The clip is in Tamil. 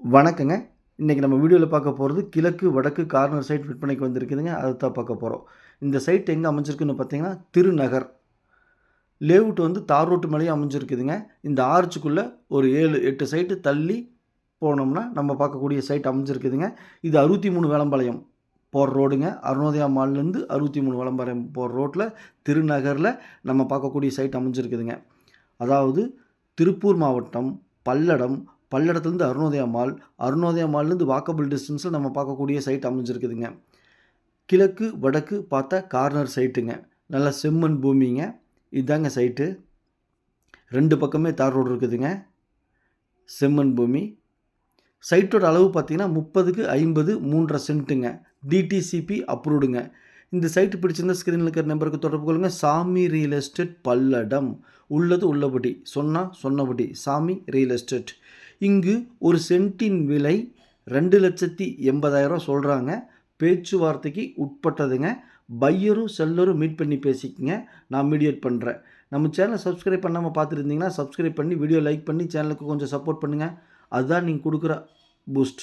வணக்கங்க. இன்றைக்கி நம்ம வீடியோவில் பார்க்க போகிறது கிழக்கு, வடக்கு கார்னர் சைட் விற்பனைக்கு வந்திருக்குதுங்க. அதை தான் பார்க்க போகிறோம் இந்த சைட் எங்கே அமைஞ்சிருக்குன்னு பார்த்தீங்கன்னா, திருநகர். லேவுட் வந்து தார் ரோட்டு மேலேயும் அமைஞ்சிருக்குதுங்க. இந்த ஆர்ச்சுக்குள்ளே ஒரு 7, 8 சைட்டு தள்ளி போனோம்னா, நம்ம பார்க்கக்கூடிய சைட் அமைஞ்சிருக்குதுங்க. இது அறுபத்தி மூணு வேளம்பாளையம் போகிற ரோடுங்க. அருணோதயா மால்லேருந்து 63 வேலம்பாளையம் போகிற ரோட்டில் திருநகரில் நம்ம பார்க்கக்கூடிய சைட் அமைஞ்சிருக்குதுங்க. அதாவது திருப்பூர் மாவட்டம் பல்லடம், பல்லடத்துலேருந்து அருணோதயா மால், அருணோதயா மால்லேருந்து வாக்கபிள் டிஸ்டன்ஸில் நம்ம பார்க்கக்கூடிய சைட் அமைஞ்சிருக்குதுங்க. கிழக்கு, வடக்கு பார்த்தா கார்னர் சைட்டுங்க. நல்லா செம்மண் பூமிங்க. இதுதாங்க சைட்டு. ரெண்டு பக்கமே தார் ரோடு இருக்குதுங்க. செம்மண் பூமி. சைட்டோட அளவு பார்த்திங்கன்னா முப்பதுக்கு ஐம்பது மூன்றரை சென்ட்டுங்க. டிடிசிபி அப்ரூவ்டுங்க. இந்த சைட் பிடிச்சிருந்த ஸ்க்ரீனில் இருக்கிற நம்பருக்கு தொடர்பு கொள்ளுங்க. சாமி ரியல் எஸ்டேட் பல்லடம். உள்ளது உள்ளபடி, சொன்னா சொன்னபடி. சாமி ரியல் எஸ்டேட். இங்கு ஒரு சென்ட்டின் விலை ரெண்டு லட்சத்தி எண்பதாயிரம் சொல்கிறாங்க பேச்சுவார்த்தைக்கு உட்பட்டதுங்க. பையரும், செல்லரும் மீட் பண்ணி பேசிக்கங்க. நான் மீடியேட் பண்ணுறேன் நம்ம சேனலை சப்ஸ்கிரைப் பண்ணாமல் பார்த்துருந்தீங்கன்னா சப்ஸ்கிரைப் பண்ணி, வீடியோ லைக் பண்ணி, சேனலுக்கு கொஞ்சம் சப்போர்ட் பண்ணுங்கள் அதுதான் நீங்கள் கொடுக்குற பூஸ்ட்.